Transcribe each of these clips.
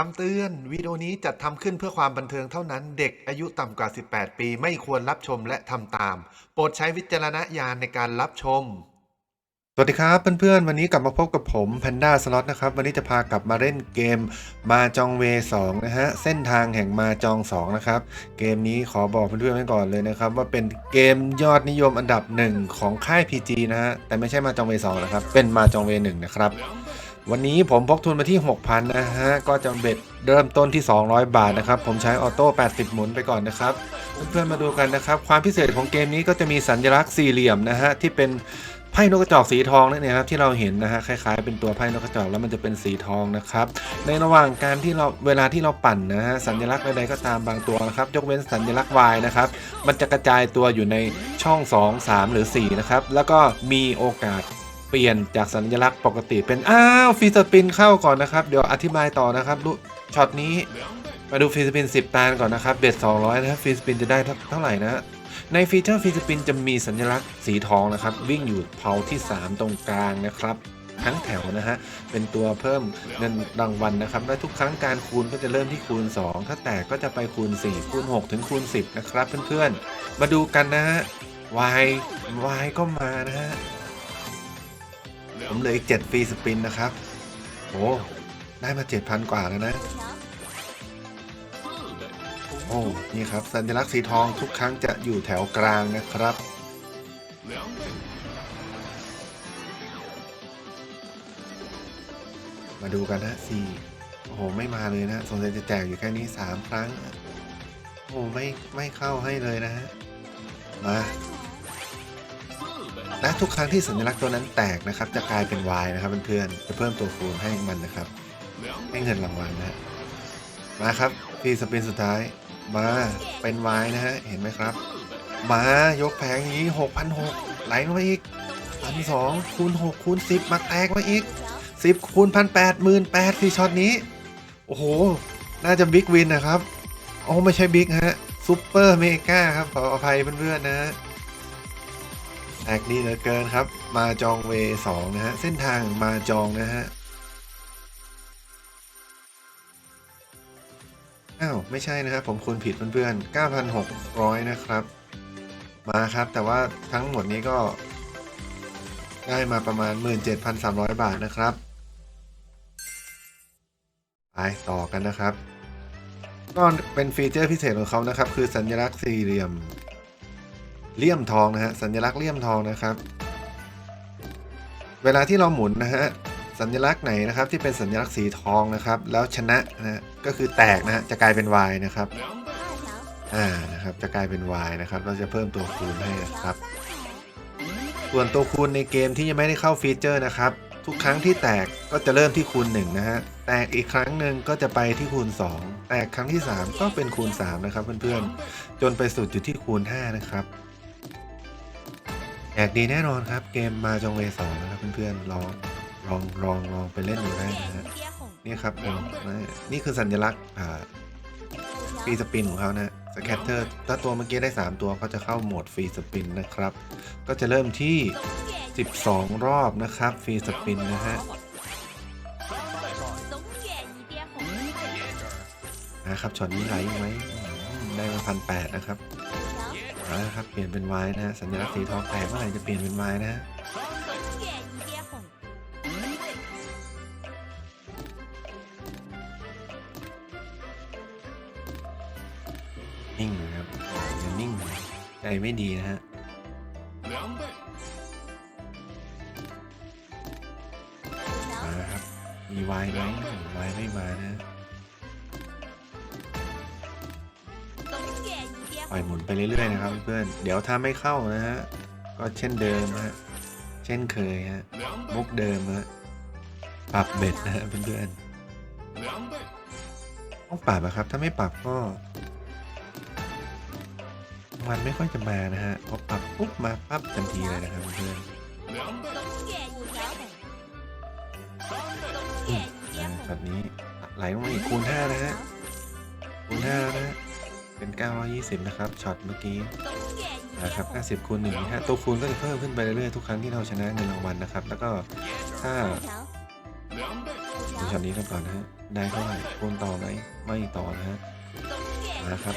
คำเตือนวิดีโอนี้จัดทำขึ้นเพื่อความบันเทิงเท่านั้น เด็กอายุต่ำกว่า 18 ปี ไม่ควรรับชมและทำตาม โปรดใช้วิจารณญาณในการรับชม สวัสดีครับเพื่อนๆ วันนี้กลับมาพบกับผม Panda Slot นะครับ วันนี้จะพากลับมาเล่นเกมมาจองเว2นะฮะ เส้นทางแห่งมาจอง 2 นะครับ เกมนี้ขอบอกเพื่อนๆไว้ก่อนเลยนะครับ ว่าเป็นเกมยอดนิยมอันดับหนึ่งของค่าย PG นะฮะแต่ไม่ใช่มาจองเว2นะครับเป็นมาจองเว1นะครับ วันนี้ผมพกทุนมาที่ 6,000 นะฮะ ก็จะเบ็ดเริ่มต้นที่ 200 บาทนะครับ ผมใช้ออโต้ 80 หมุนไปก่อนนะครับ เพื่อนๆมาดูกันนะครับ ความพิเศษของเกมนี้ก็จะมีสัญลักษณ์สี่เหลี่ยมนะฮะ ที่เป็นไพ่นกกระจอกสีทองนั่นเองครับที่เราเห็นนะฮะคล้ายๆเป็นตัวไพ่นกกระจอกแล้วมันจะเป็นสีทองนะครับ ในระหว่างการที่เราเวลาที่เราปั่นนะฮะสัญลักษณ์ใดๆก็ตามบางตัวนะครับ ยกเว้นสัญลักษณ์ Y นะครับ มันจะกระจายตัวอยู่ในช่อง 2 3 หรือ 4 นะครับ แล้วก็มีโอกาส เปลี่ยนจากสัญลักษณ์ปกติเป็น อ้าวฟีสปินเข้าก่อนนะครับ เดี๋ยวอธิบายต่อนะครับดูช็อตนี้มาดูฟีสปิน 10 ตาลก่อนนะครับ เบ็ด 200 นะครับฟีสปินจะได้เท่าไหร่นะ ในฟีเจอร์ฟีสปินจะมีสัญลักษณ์สีทองนะครับ วิ่งอยู่เผาที่ 3 ตรงกลางนะครับทั้งแถวนะฮะ เป็นตัวเพิ่มเงินรางวัลนะครับ และทุกครั้งการคูณก็จะเริ่มที่คูณ 2 ถ้าแตกก็จะไปคูณ 4 คูณ 6 ถึงคูณ 10 นะครับเพื่อนๆ มาดูกันนะฮะ Y Y ก็มานะฮะ ผมเหลืออีก 7 ฟรีสปินนะครับโอ้ได้มา 7,000 กว่าแล้วนะ โอ้นี่ครับ สัญลักษณ์สีทองทุกครั้งจะอยู่แถวกลางนะครับ มาดูกันนะสี่โอ้โห ไม่มาเลยนะสงสัยจะแจกอยู่แค่นี้ 3 ครั้ง โอ้ไม่ไม่เข้าให้เลยนะฮะ มา และทุกครั้งที่สัญลักษณ์ตัวนั้นแตกนะครับ จะกลายเป็น Y นะครับเพื่อนๆจะเพิ่มตัวคูณให้มันนะครับ ให้เงินรางวัลนะฮะมาครับฟีสปินสุดท้าย มาเป็น Y นะฮะเห็นไหมครับ มายกแผงอย่างนี้6,600ไหลลงมาอีก1,200คูณ6คูณ10มาแตกมาอีก10คูณ1,800 18,000ที่ช็อตนี้ โอ้โห น่าจะบิ๊กวินนะครับโอ้ไม่ใช่บิ๊กฮะซูเปอร์เมกาครับขออภัยเพื่อนๆนะฮะ แตกดีเหลือเกินครับ มาจองเวสองนะฮะ เส้นทางมาจองนะฮะ อ้าว ไม่ใช่นะครับ ผมคูณผิดเพื่อนๆ 9,600 นะครับ มาครับ แต่ว่าทั้งหมดนี้ก็ได้มาประมาณ 17,300 บาทนะครับ ไปต่อกันนะครับก็เป็นฟีเจอร์พิเศษของเขานะครับ คือสัญลักษณ์สี่เหลี่ยม เลี่ยมทองนะฮะสัญลักษณ์เลี่ยมทองนะครับ เวลาที่เราหมุนนะฮะสัญลักษณ์ไหนนะครับที่เป็นสัญลักษณ์สีทองนะครับ แล้วชนะนะฮะก็คือแตกนะฮะจะกลายเป็น Y นะครับอ่านะครับจะกลายเป็น Y นะครับ เราจะเพิ่มตัวคูณให้นะครับ ส่วนตัวคูณในเกมที่ยังไม่ได้เข้าฟีเจอร์นะครับ ทุกครั้งที่แตกก็จะเริ่มที่คูณ1นะฮะแตกอีกครั้งหนึ่งก็จะไปที่คูณ 2 แตกครั้งที่ 3 ก็เป็นคูณ3นะครับเพื่อนๆจนไปสุดอยู่ที่คูณ5นะครับ แตกดีแน่นอนครับ เกมมาจองเวสองนะครับเพื่อนๆลองลองลองลองไปเล่นดูได้นะฮะนี่ครับผมนี่คือสัญลักษณ์อ่าฟรีสปินของเขานะสแคตเตอร์ถ้าตัวเมื่อกี้ได้ 3 ตัวก็จะเข้าโหมดฟรีสปินนะครับ ก็จะเริ่มที่ 12 รอบนะครับฟรีสปินนะฮะนะครับช็อตนี้ไหลไหมอืมได้มาพันแปดนะครับ เอาละครับเปลี่ยนเป็น Y นะฮะสัญลักษณ์สีทองแตกเมื่อไหร่จะเปลี่ยนเป็น Y นะฮะนิ่งนะครับยังนิ่งอยู่ใจไม่ดีนะฮะมาครับมีวายไหมวายไม่มานะ ไปเรื่อยๆนะครับเพื่อนเดี๋ยวถ้าไม่เข้านะฮะก็เช่นเดิมฮะเช่นเคยฮะมุกเดิมฮะปรับเบ็ดนะฮะเพื่อนๆต้องปรับอะครับ ถ้าไม่ปรับก็มันไม่ค่อยจะมานะฮะพอปรับปุ๊บมาปั๊บทันทีเลยนะครับเพื่อนอืมนะช็อตนี้ไหลลงมาอีกคูณ5นะฮะคูณ5แล้วนะฮะ เป็น 920 นะครับช็อตเมื่อกี้นะครับ 50คูณ1นะฮะตัวคูณก็จะเพิ่มขึ้นไปเรื่อยๆทุกครั้งที่เราชนะเงินรางวัลนะครับ แล้วก็ถ้าดูช็อตนี้ก่อนนะฮะได้เท่าไหร่คูณต่อไหมไม่ต่อนะฮะนะครับ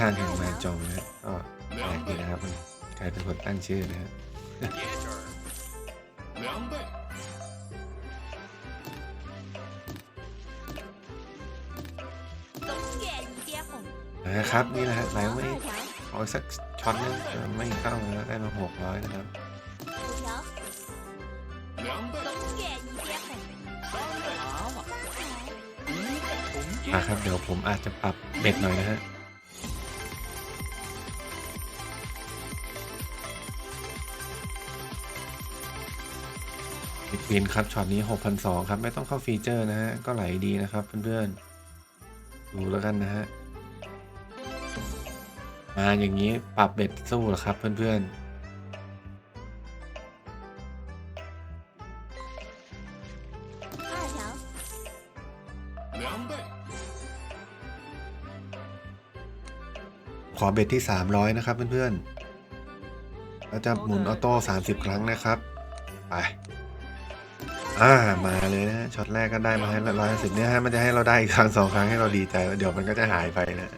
ทางแห่งแมาจงนะฮะอ๋อแปลกดีนะครับ ใครเป็นคนตั้งชื่อนะฮะนะครับนี่แหละไหนไม่เอาสักช็อตนึงไม่เข้าแล้วได้มาหกร้อยนะครับอะครับเดี๋ยวผมอาจจะปรับเบ็ดหน่อยนะฮะ ปิดวินครับช็อตนี้ 6,200 ครับ ไม่ต้องเข้าฟีเจอร์นะฮะ ก็ไหลดีนะครับเพื่อนๆ ดูแล้วกันนะฮะ มาอย่างนี้ปรับเบ็ดสู้หรอครับเพื่อนๆขอเบ็ดที่ 300 นะครับเพื่อนๆเราจะหมุนออโต้30 ครั้งนะครับ ไป อ่ามาเลยนะช็อตแรกก็ได้มาให้ร้อยสิบเนี่ยฮะมันจะให้เราได้อีกครั้งสองครั้งให้เราดีใจเดี๋ยวมันก็จะหายไปนะ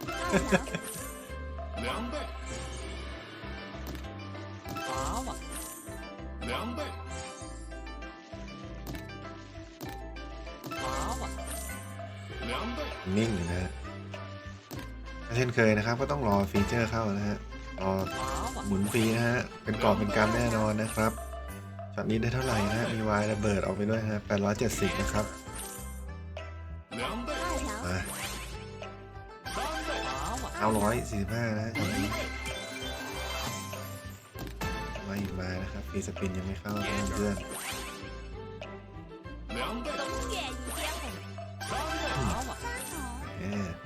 นิ่งนะฮะเช่นเคยนะครับ ก็ต้องรอฟีเจอร์เข้านะฮะรอหมุนฟรีนะฮะเป็นกรอบเป็นกรรแน่นอนนะครับ แบบนี้ได้เท่าไหร่นะมีวายระเบิดออกไปด้วยนะ870 นะครับมาเอาร้อยสี่สิบห้านะมาอีกมานะครับฟีสปินยังไม่เข้าเพื่อน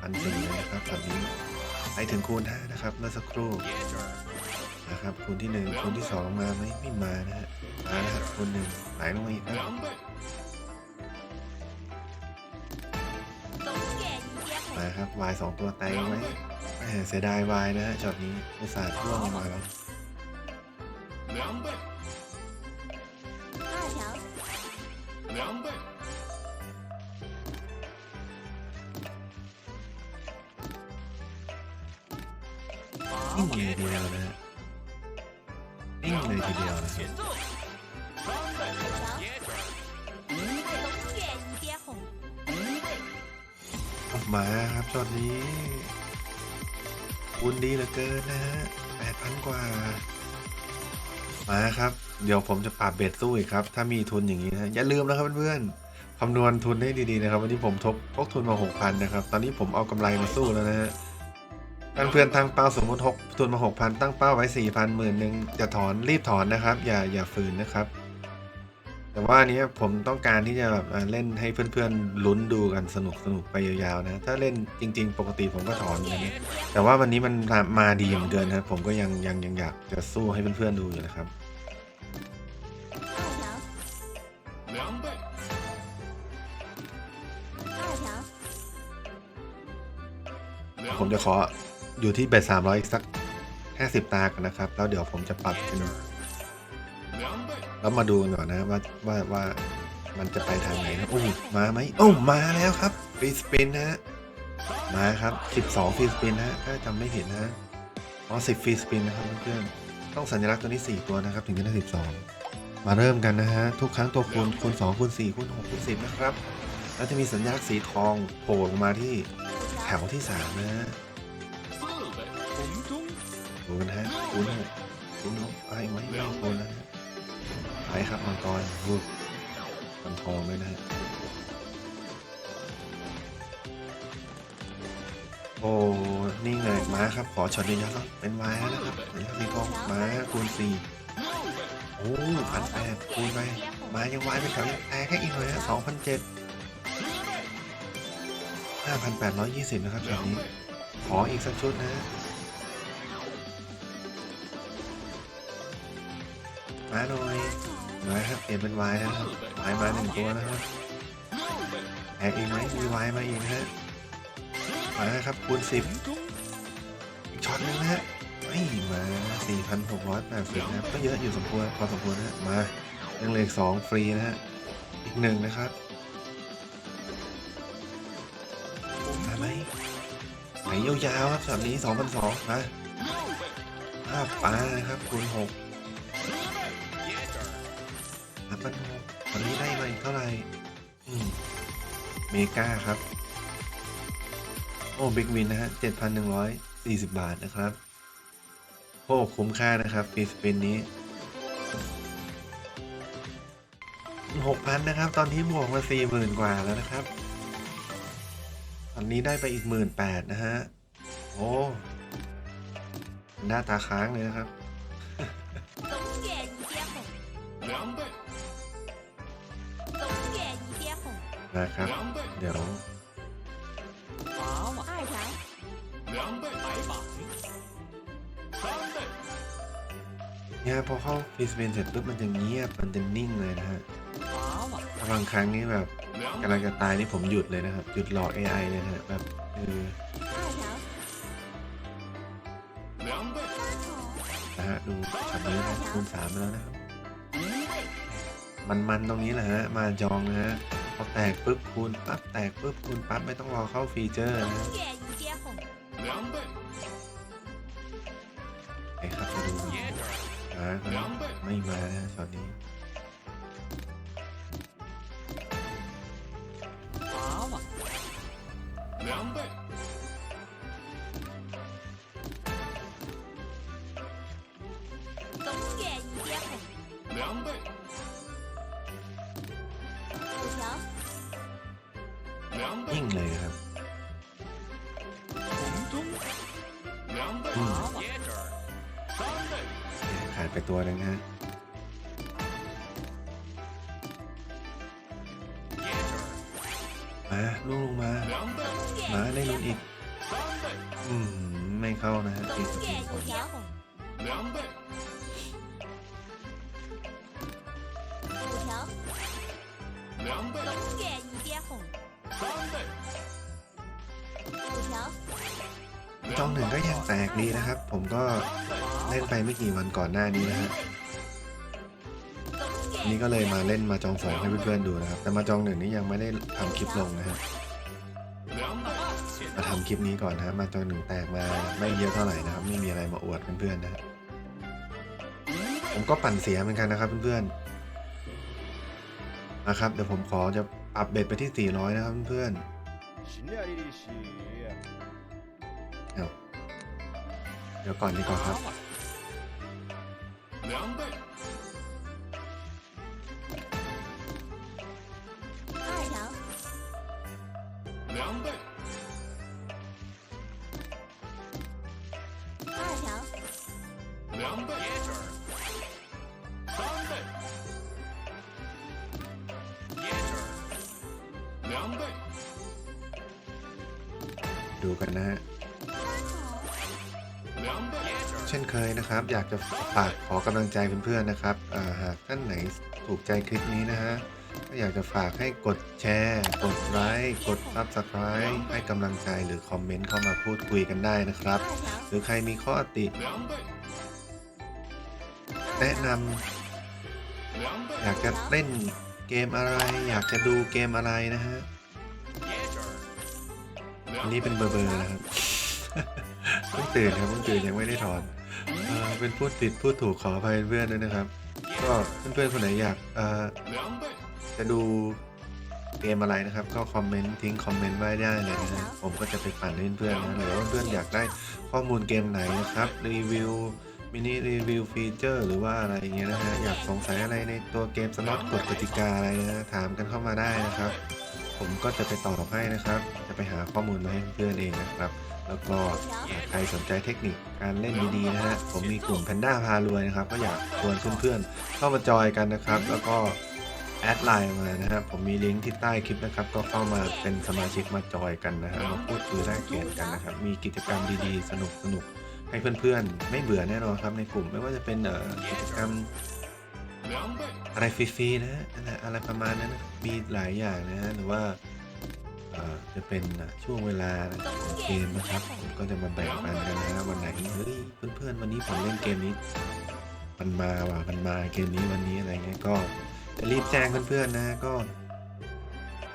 พันสี่นะครับตอนนี้ไปถึงคูณห้านะครับเมื่อสักครู่ะครับคนที่หนึ่งคนที่สองมาไหมไม่มานะฮะมาแล้วครันหนึ่งหลายลงมาอีกครับมาครับวายสองตัวแตยไหมเสียดายวายนะฮะช็อตนี้ไปสาดร่วงลงมาแล้ว มาครับช็อตนี้คูณดีเหลือเกินนะฮะแปดพันกว่า มาครับ เดี๋ยวผมจะปรับเบ็ดสู้อีกครับ ถ้ามีทุนอย่างนี้นะอย่าลืมนะครับเพื่อนๆคำนวณทุนให้ดีๆนะครับ วันนี้ผมทบพกทุนมาหกพันนะครับ ตอนนี้ผมเอากำไรมาสู้แล้วนะฮะเพื่อนๆตั้งเป้าสมมติทกทุนมาหกพันตั้งเป้าไว้สี่พันหมื่นหนึ่งจะถอนรีบถอนนะครับ อย่าอย่าฝืนนะครับ แต่ว่าอันนี้ผมต้องการที่จะแบบเล่นให้เพื่อนๆลุ้นดูกันสนุกสนุกไปยาวๆนะ ถ้าเล่นจริง ๆ ปกติผมก็ถอนอย่างนี้แต่ว่าวันนี้มันมาดีเหมือนเกินครัผมก็ยังยังยังอยากจะสู้ให้เพื่อนๆดูอยู่นะครับผมจะขออยู่ที่เบ็ด300อีกสัสิบตากันนะครับ แล้วเดี๋ยวผมจะปรับเป็น แล้วมาดูหน่อยนะว่าว่าว่ามันจะไปทางไหนนะอุ้มมาไหมอุ้มมาแล้วครับฟรีสปินนะมาครับ12ฟรีสปินนะถ้าจำไม่เห็นนะอ๋อ10ฟรีสปินนะครับเพื่อนๆต้องสัญลักษณ์ตัวนี้ 4 ตัวนะครับถึงจะได้12 มาเริ่มกันนะฮะทุกครั้งตัวคูณคูณ2คูณ4คูณ6คูณ10นะครับแล้วจะมีสัญลักษณ์สีทองโผล่ลงมาที่แถวที่3นะฮะดูกันฮะคูณ6คูณ6ไปไว้ไม่คูณนะ ไปครับมังกรวุบมันทองเลยนะฮะโอ้นี่ไงม้าครับ ขอช็อตเดียวๆครับเป็นม้าแล้วนะครับสัญลักษณ์สีทองม้าคูณสี่，โอ้พันแปดคูณไปม้ายังวายเป็นแถวยังแตกแค่อีกหน่อยฮะสองพันเจ็ดห้าพันแปดร้อยยี่สิบนะครับช็อตนี้ ขออีกสักชุดนะม้าหน่อย ไม้ครับเอ็นเป็นวายครับวายมาหนึ่งตัวนะครับแอกอีกไหมมีวายมาอีกฮะมาครับคูณสิบช็อตนึงนะฮะไม่มาสี่พันหกร้อยแปดสิบนะครัก็เยอะอยู่สมควรพอสมควรนะมายังเหลือสองฟรีนะฮะอีกหนึ่งนะครับมาไหมไหนยาวๆครับสัปนี้สองพันสองนะภาปลานครับคูณหก มันตอนนี้ได้มาอีกเท่าไหร่อืมเมกาครับ โอ้บิ๊กวินนะฮะ7,140บาทนะครับโอ้คุ้มค่านะครับฟรีสปินนี้6,000นะครับ ตอนนี้บวกมา40,000กว่าแล้วนะครับ ตอนนี้ได้ไปอีก18,000นะฮะ โอ้หน้าตาค้างเลยนะครับ นะครับ เดี๋ยวเนี่ยพอเข้าฟีสเปนเสร็จปุ๊บมันจะเงียบมันจะนิ่งเลยนะฮะบางครั้งนี่แบบกำลังจะตายนี่ผมหยุดเลยนะครับ หยุดหลอก AI เลยนะแบบเออนะฮะดูช็อตนี้นะคูณสามแล้วนะครับมันๆตรงนี้แหละฮะมาจองนะฮะ พอแตกปุ๊บคูณปั๊บแตกปุ๊บคูณปั๊บไม่ต้องรอเข้าฟีเจอร์นะไอ้ครับดูนะไม่มาช็อนนี้两倍。 ยิ่งเลยครับขาดไปตัวนึงฮะมาลูกลงมา มาได้ลุ้อีก อืม ไม่เข้านะฮะอีกสอง นี้นะครับ ผมก็เล่นไปไม่กี่วันก่อนหน้านี้นะฮะนี่ก็เลยมาเล่นมาจองสอยให้เพื่อนๆดูนะครับ แต่มาจองหนึ่งนี่ยังไม่ได้ทำคลิปลงนะฮะมาทำคลิปนี้ก่อนนะฮะมาจองหนึ่งแตกมาไม่เยอะเท่าไหร่นะครับ ไม่มีอะไรมาอวดเพื่อนๆนะฮะผมก็ปั่นเสียเหมือนกันนะครับเพื่อนๆนะครับเดี๋ยวผมขอจะอัปเดตไปที่ 400 นะครับเพื่อนๆ เดี๋ยวก่อนดีกว่าครับดูกันนะฮะ เช่นเคยนะครับ อยากจะฝากขอกำลังใจเพื่อนๆนะครับหากท่านไหนถูกใจคลิปนี้นะฮะก็อยากจะฝากให้กดแชร์ กดไลค์กดซับสไคร b ์ให้กำลังใจหรือคอมเมนต์เข้ามาพูดคุยกันได้นะครับ หรือใครมีข้อติ แนะนำอยากจะเล่นเกมอะไร อยากจะดูเกมอะไรนะฮะอันนี้เป็นเบอร์เบอร์นะครับต้องตื่นครับต้องตื่นยังไม่ได้ถอน เป็นพูดผิดพูดถูกขออภัยเพื่อนด้วยนะครับ ก็เพื่อนๆคนไหนอยาก，จะดูเกมอะไรนะครับ ก็คอมเมนต์ทิ้งคอมเมนต์ไว้ได้เลยนะฮะผมก็จะไปปั่นเพื่อนๆนะหรือว่าเพื่อนอยากได้ข้อมูลเกมไหนนะครับรีวิวมินิรีวิวฟีเจอร์หรือว่าอะไรอย่างเงี้ยนะฮะอยากสงสัยอะไรในตัวเกมสล็อตกฎกติกาอะไรนะฮะถามกันเข้ามาได้นะครับ ผมก็จะไปตอบให้นะครับ จะไปหาข้อมูลมาให้เพื่อนเองนะครับ แล้วก็หากใครสนใจเทคนิคการเล่นดีๆนะฮะผมมีกลุ่มแพนด้าพารวยนะครับ ก็อยากชวนเพื่อนๆเข้ามาจอยกันนะครับ แล้วก็แอดไลน์มานะครับผมมีลิงก์ที่ใต้คลิปนะครับ ก็เข้ามาเป็นสมาชิกมาจอยกันนะฮะมาพูดคุยแลกเปลี่ยนกันนะครับ มีกิจกรรมดีๆ สนุกๆให้เพื่อนๆ ไม่เบื่อแน่นอนครับในกลุ่มไม่ว่าจะเป็นเอ่อกิจกรรม两倍，อะไรฟรีๆนะฮะนั่นแหละอะไรประมาณนั้นนะมีหลายอย่างนะฮะหรือว่าเอ่อ จะเป็นช่วงเวลาของเกมนะครับผมก็จะมาแบ่งปันกันนะวันไหนเฮ้ยเพื่อนๆวันนี้ผมเล่นเกมนี้มันมาว่ะมันมาเกมนี้วันนี้อะไรเงี้ยก็จะรีบแจ้งเพื่อนๆนะก็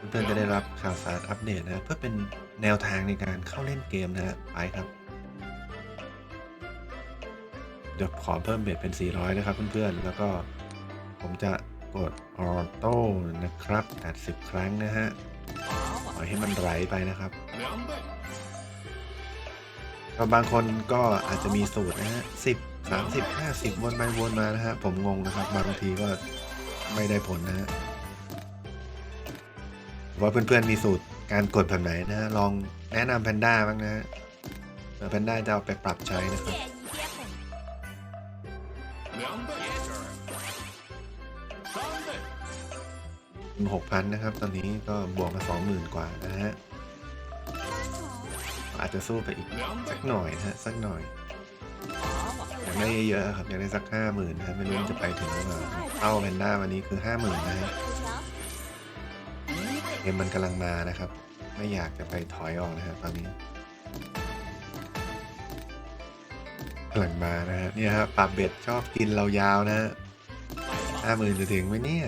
เพื่อนๆจะได้รับข่าวสารอัปเดตนะเพื่อเป็นแนวทางในการเข้าเล่นเกมนะฮะไปครับเดี๋ยวขอเพิ่มเบ็ดเป็น 400 นะครับเพื่อนๆ แล้วก็ผมจะกดออโต้นะครับ 80 ครั้งนะฮะ อะล่อยให้มันไหลไปนะครับ两倍，ก็บางคนก็อาจจะมีสูตรนะฮะ10 30 50วนไปวนมานะฮะผมงงนะครับบางทีก็ไม่ได้ผลนะฮะว่าเพื่อนๆมีสูตรการกดแบบไหนนะฮะลองแนะนำแพนด้าบ้างนะฮะเผื่อแพนด้าจะเอาไปปรับใช้นะครับ หกพันนะครับ ตอนนี้ก็บวกมาสองหมื่นกว่านะฮะ อาจจะสู้ไปอีกสักหน่อยนะฮะ สักหน่อย อยากได้เยอะๆครับ อยากได้สักห้าหมื่นนะฮะไม่รู้จะไปถึงหรือเปล่าเอาแพนด้าวันนี้คือห้าหมื่นนะฮะเกมมันกำลังมานะครับ ไม่อยากจะไปถอยออกนะฮะตอนนี้กำลังมานะฮะนี่ครับปรัเบ็ดชอบกินเรายาวนะฮะห้าหมื่นจะถึงไหมเนี่ย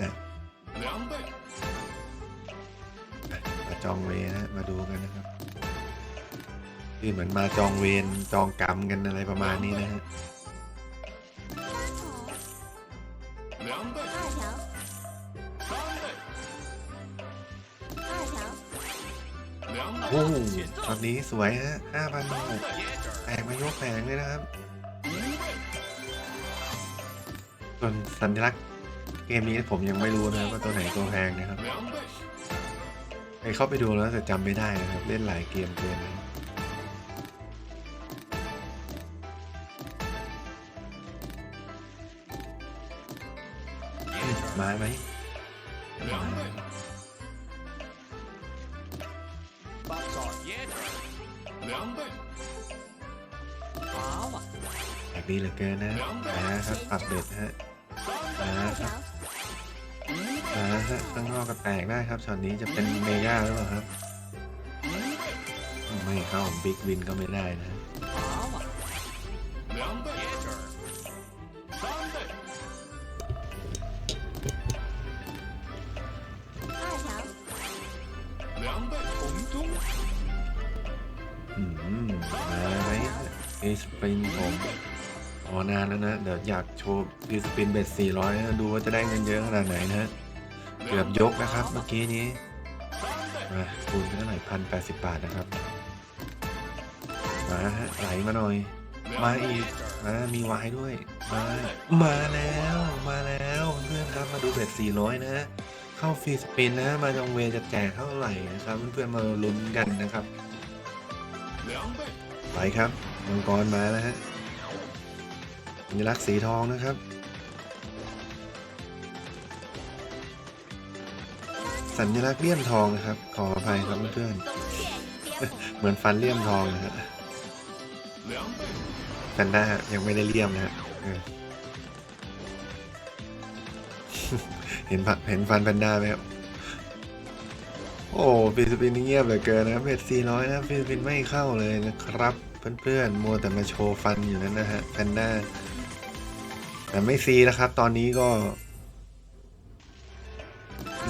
จองเวนะมาดูกันนะครับคือเหมือนมาจองเวนจองกรรมกันอะไรประมาณนี้นะฮะโอ้โหตอนนี้สวยฮะห้าพันหกแผงมายกแผงเลยนะครับ ส่วนสัญลักษณ์เกมนี้ผมยังไม่รู้นะว่าตัวไหนตัวแพงนะครับ เคยเข้าไปดูแล้วแต่จำไม่ได้นะครับ เล่นหลายเกมเกินนะมาไหมแบบนี้เหลือเกินนะนะครับอัปเดตฮะนะครับ อ่าฮะข้างนอกก็แตกได้ครับช็อตนี้จะเป็นเมย่าหรือเปล่าครับ ไม่เข้าบิ๊กวินก็ไม่ได้นะอืมมาไหมเอสปินผมอ๋อนานแล้วนะ เดี๋ยวอยากโชว์ดีสปินเบ็ด400 ดูว่าจะได้เงินเยอะขนาดไหนนะ เกือบยกนะครับเมื่อกี้นี้มาคูณไปเท่าไหร่พันแปดสิบบาทนะครับ มาฮะไหลมาหน่อย มาอีกมามีวายด้วย มา มาแล้วมาแล้วเพื่อนครับมาดูเบ็ด400นะฮะเข้าฟรีสปินนะ มาจองเวจะแจกเท่าไหร่นะครับเพื่อนๆมาลุ้นกันนะครับ，ไปครับมังกรมาแล้วฮะสัญลักษณ์สีทองนะครับ สัญลักษณ์เลี่ยมทองนะครับ ขออภัยครับเพื่อนเหมือนฟันเลี่ยมทองนะฮะแต่หน้ายังไม่ได้เลี่ยมนะฮะเห็นเห็นฟันแพนด้าไหมครับโอ้ฟิลิปปินส์เงียบเหลือเกินนะเบ็ดสี่ร้อยนะฟิลิปินไม่เข้าเลยนะครับ เพื่อนๆมัวแต่มาโชว์ฟันอยู่นั้นนะฮะแพนด้าแต่ไม่ซีนะครับ ตอนนี้ก็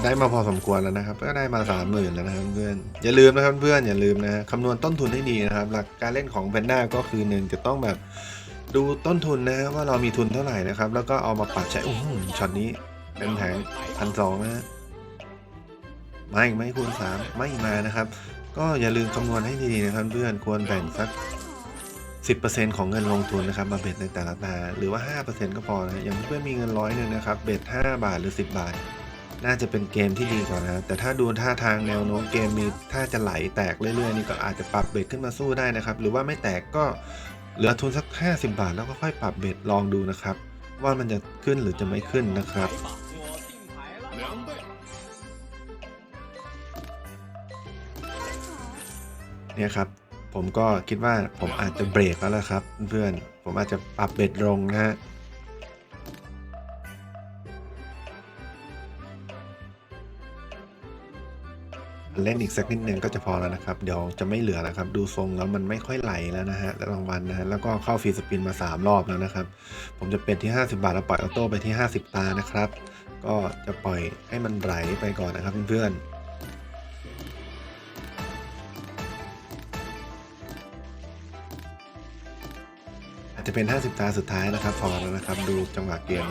ได้มาพอสมควรแล้วนะครับ ก็ได้มาสามหมื่นแล้วนะครับเพื่อนอย่าลืมนะครับเพื่อนอย่าลืมนะคำนวณต้นทุนให้ดีนะครับ หลักการเล่นของแพนด้าก็คือหนึ่งจะต้องแบบดูต้นทุนนะว่าเรามีทุนเท่าไหร่นะครับ แล้วก็เอามาปรับใช้โอ้โหช็อตนี้เป็นแผงพันสองนะฮะมาอีกไหมคูณสามไม่มานะครับ ก็อย่าลืมคำนวณให้ดีนะครับ เพื่อนควรแบ่งสัก10%ของเงินลงทุนนะครับมาเบ็ดในแต่ละตาหรือว่า 5%ก็พอนะอย่างเพื่อนมีเงินร้อยหนึ่งนะครับ เบ็ด 5 บาทหรือ 10 บาท น่าจะเป็นเกมที่ดีกว่านะแต่ถ้าดูท่าทางแนวโน้มเกมมีถ้าจะไหลแตกเรื่อยๆนี่ก็อาจจะปรับเบ็ดขึ้นมาสู้ได้นะครับ หรือว่าไม่แตกก็เหลือทุนสัก 50 บาท แล้วก็ค่อยปรับเบ็ดลองดูนะครับ ว่ามันจะขึ้นหรือจะไม่ขึ้นนะครับเนี่ยครับผมก็คิดว่าผมอาจจะเบรกแล้วละครับ เพื่อนผมอาจจะปรับเบ็ดลงนะฮะ เล่นอีกสักนิดนึงก็จะพอแล้วนะครับ เดี๋ยวจะไม่เหลือแล้วครับ ดูทรงแล้วมันไม่ค่อยไหลแล้วนะฮะรางวัลนะฮะแล้วก็เข้าฟรีสปินมา 3 รอบแล้วนะครับ ผมจะเป็นที่ 50 บาทแล้วปล่อยออโต้ไปที่ 50 ตานะครับ ก็จะปล่อยให้มันไหลไปก่อนนะครับเพื่อนๆ อาจจะเป็น 50 ตาสุดท้ายนะครับ พอแล้วนะครับ ดูจังหวะเกม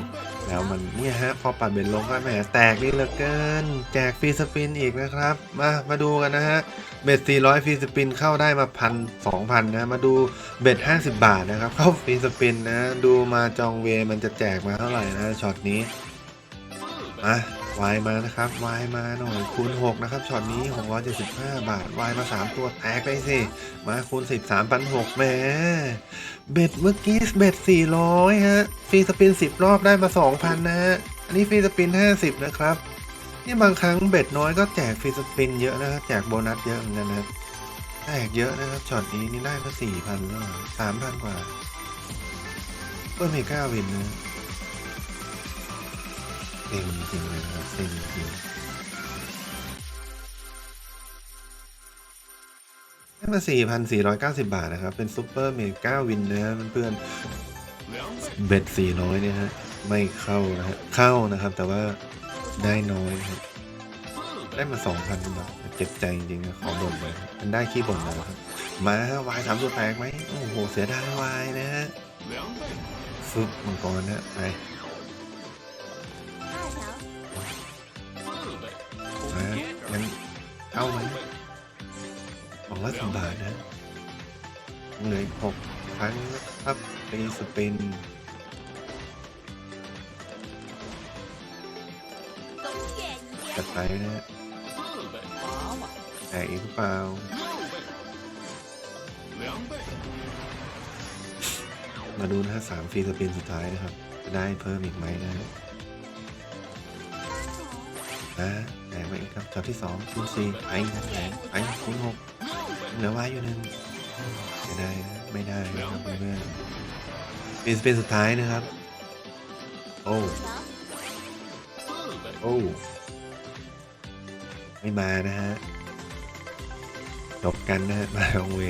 แล้วมันเนี่ยฮะพอปัดเบ็ดลงก็แหมแตกนี่เหลือเกิน แจกฟรีสปินอีกนะครับ มามาดูกันนะฮะเบ็ด400 ฟรีสปินเข้าได้มาพันสองพันนะมาดูเบ็ด50 บาทนะครับ เข้าฟรีสปินนะ ดูมาจองเวมันจะแจกมาเท่าไหร่นะช็อตนี้อะ วายมานะครับวายมาหน่อยคูณ6นะครับช็อตนี้ 675 บาทวายมา 3 ตัวแตกไปสิ มาคูณ10 3,600แหมเบ็ดเมื่อกี้เบ็ด 400 ฮะ ฟรีสปิน 10 รอบได้มา 2,000 นะฮะ อันนี้ฟรีสปิน 50 นะครับ นี่บางครั้งเบ็ดน้อยก็แจกฟรีสปินเยอะนะครับแจกโบนัสเยอะเหมือนกันนะแจกเยอะนะครับช็อตนี้นี่ได้มา4,000แล้ว3,000 กว่าเพิ่มอีก9วินนะ เซ็งจริงเครับเซ็งจริงได้มา 4,490 บาทนะครับ เป็นซูเปอร์เมก้าวินนะเพื่อนๆเบ็ด400เนี่ยฮะ ไม่เข้านะฮะ เข้านะครับ แต่ว่าได้น้อยครับ ได้มา 2,000บาท เจ็บใจจริงๆขอบ่นเลยมันได้ขี้บ่นแล้วครับ มาวายสามตัวแตกไหม โอ้โห เสียดายวายนะฮะซุบมังกรนะไป ร้อยสิบบาทนะเหนื่อหกครั้งนะครับตีสเปนจัดไปนะแตกอีกเปล่ามาดูนะฮะสามฟรีสเปนสุดท้ายนะครับ จะได้เพิ่มอีกไหมนะฮะนะแตกมาอีกครับจับที่สองคูณสี่ไอ้แตกไอ้คูณหก เหลือไว้อยู่นึ่งไม่ได้ไม่ได้ครับเพื่อนเป็นสเปนสุดท้ายนะครับ โอ้โอ้ไม่มานะฮะจบกันนะฮะมาลองเว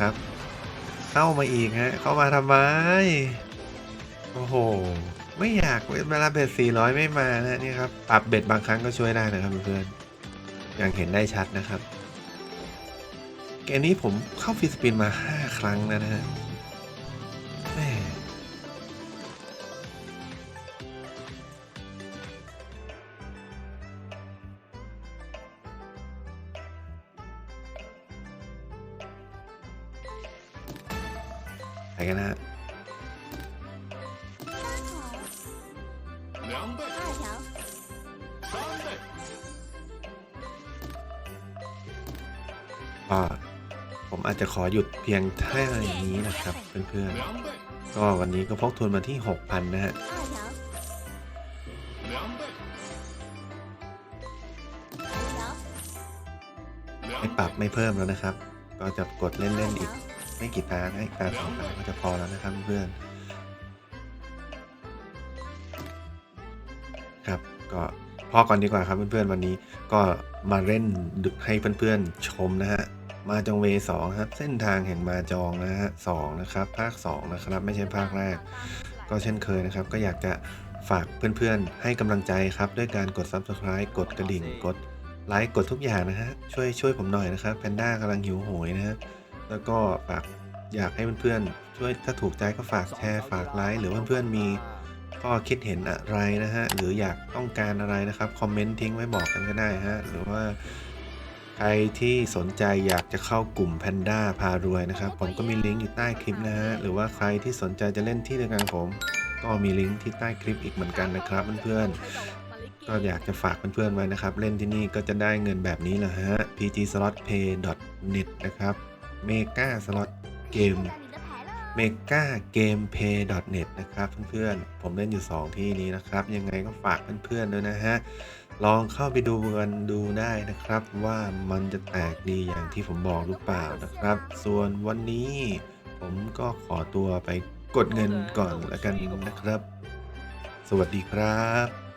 ครับ เข้ามาอีกฮะ เข้ามาทำไม โอ้โห ไม่อยากเวลาเบ็ด400 ไม่มานะนี่ครับ ปรับเบ็ดบางครั้งก็ช่วยได้นะครับเพื่อนๆอย่างเห็นได้ชัดนะครับ เกมนี้ผมเข้าฟรีสปินมา 5 ครั้งแล้วนะฮะ พียงเท่านี้นะครับเพื่อนๆ ก็วันนี้ก็พกทุนมาที่ 6,000 นะฮะไม่ปรับไม่เพิ่มแล้วนะครับ ก็จะกดเล่นๆอีกไม่กี่ตาให้ตาสองตาก็จะพอแล้วนะครับเพื่อนครับก็พอก่อนดีกว่าครับเพื่อนๆวันนี้ก็มาเล่นให้เพื่อนๆชมนะฮะ มาจองเวสองครับเส้นทางแห่งมาจองนะฮะสองนะครับภาคสองนะครับไม่ใช่ภาคแรก ก็เช่นเคยนะครับ ก็อยากจะฝากเพื่อนๆ ให้กำลังใจครับ ด้วยการกด subscribe กดกระดิ่งกดไลค์กดทุกอย่างนะฮะช่วยช่วยผมหน่อยนะครับแพนด้ากำลังหิวโหยนะฮะแล้วก็ฝากอยากให้เพื่อนๆ ช่วยถ้าถูกใจก็ฝากแชร์ฝากไลค์หรือเพื่อนๆมีข้อคิดเห็นอะไรนะฮะหรืออยากต้องการอะไรนะครับคอมเมนต์ทิ้งไว้บอกกันก็ได้ฮะหรือว่า ใครที่สนใจอยากจะเข้ากลุ่มแพนด้าพารวยนะครับ ผมก็มีลิงก์อยู่ใต้คลิปนะฮะหรือว่าใครที่สนใจจะเล่นที่เดียวกันผม ก็มีลิงก์ที่ใต้คลิปอีกเหมือนกันนะครับเพื่อนๆก็อยากจะฝากเพื่อนๆไว้นะครับ เล่นที่นี่ก็จะได้เงินแบบนี้แหละฮะ pgslotpay.net นะครับ mega slot เกม m e g a g a m e p a y n e t นะครับเพื่อนๆผมเล่นอยู่ 2 ที่นี้นะครับ ยังไงก็ฝากเพื่อนๆด้วยนะฮะ ลองเข้าไปดูกันดูได้นะครับ ว่ามันจะแตกดีอย่างที่ผมบอกหรือเปล่านะครับ ส่วนวันนี้ผมก็ขอตัวไปกดเงินก่อนแล้วกันนะครับ สวัสดีครับ